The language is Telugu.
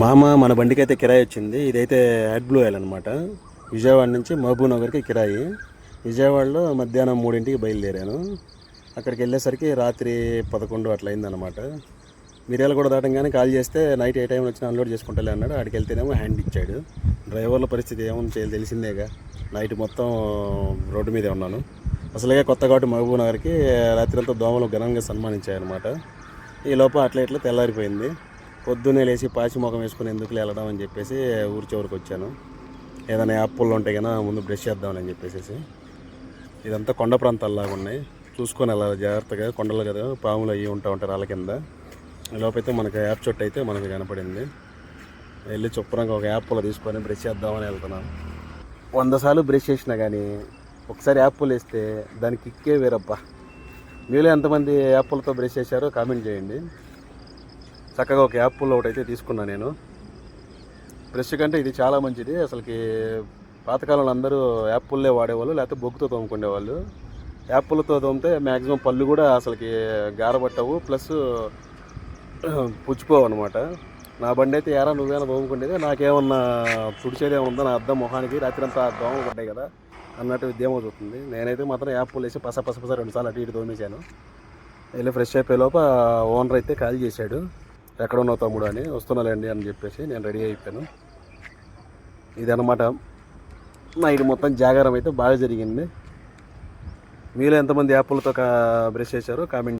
మామ మన బండికి అయితే కిరాయి వచ్చింది. ఇదైతే హెడ్ బ్లూ ఆయిల్ అనమాట విజయవాడ నుంచి మహబూబ్ నగర్కి కిరాయి. విజయవాడలో మధ్యాహ్నం మూడింటికి బయలుదేరాను. అక్కడికి వెళ్ళేసరికి రాత్రి పదకొండు అట్లా అయిందనమాట మిర్యాల కూడా దాటంగానే కాల్ చేస్తే నైట్ ఏ టైం వచ్చినా అన్లోడ్ చేసుకుంటాలే అన్నాడు. ఆడికి వెళ్తేనేమో హ్యాండ్ ఇచ్చాడు. డ్రైవర్ల పరిస్థితి ఏమో చేయాలి తెలిసిందేగా. నైట్ మొత్తం రోడ్డు మీదే ఉన్నాను. అసలుగా కొత్త కాబట్టి మహబూబ్ నగర్కి రాత్రి అంతా దోమలు ఘనంగా సన్మానించాయన్నమాట. ఈ లోపల అట్లా ఇట్లా తెల్లారిపోయింది. పొద్దున్నే లేచి పాచి ముఖం వేసుకుని ఎందుకు వెళ్ళడం అని చెప్పేసి ఊరి చివరికి వచ్చాను. ఏదైనా యాప్లు ఉంటే కన్నా ముందు బ్రష్ చేద్దామని చెప్పేసి ఇదంతా కొండ ప్రాంతాల్లాగా ఉన్నాయి. చూసుకొని వెళ్ళాలి జాగ్రత్తగా కొండలు కదా పాములు అవి ఉంటా ఉంటారు వాళ్ళ కింద. లోపైతే మనకి యాప్ చుట్టూ అయితే మనకు కనపడింది. వెళ్ళి చొప్పునంగా ఒక యాప్లో తీసుకొని బ్రష్ చేద్దామని వెళ్తున్నాను వంద సార్లు బ్రష్ చేసినా కానీ ఒకసారి యాప్లు వేస్తే దానికి కిక్కే వేరబ్బా. మీలో ఎంతమంది యాప్లతో బ్రష్ చేశారో కామెంట్ చేయండి. చక్కగా ఒక యాప్లో ఒకటి అయితే తీసుకున్నా నేను. బ్రష్ కంటే ఇది చాలా మంచిది. అసలుకి పాతకాలంలో అందరూ యాప్పుల్లే వాడేవాళ్ళు లేకపోతే బొగ్గుతో తోముకునేవాళ్ళు యాప్లతో తోమితే మ్యాక్సిమం పళ్ళు కూడా అసలుకి గారబట్టవు ప్లస్ పుచ్చిపోవు అనమాట నా బండి అయితే ఎరా నువ్వేనా తోముకునేది నాకేమన్నా తుడిచేది ఏమన్నా నా అద్దం మొహానికి రాత్రి అంతా దోమలు పడ్డాయి కదా అన్నట్టు ఉద్యమం చూస్తుంది. నేనైతే మాత్రం యాప్లు వేసి పస పస పస రెండు సార్లు అటు ఇటు తోమేశాను. వెళ్ళి ఫ్రెష్ అయిపోయే లోప ఓనర్ అయితే కాల్ చేశాడు. ఎక్కడ ఉన్నావు తమ్ముడు అని వస్తున్నాలేండి అని చెప్పేసి నేను రెడీ అయిపోయాను. ఇదన్నమాట నైట్ మొత్తం జాగారం అయితే బాగా జరిగింది. మీలో ఎంతమంది యాప్లతో బ్రష్ చేశారో కామెంట్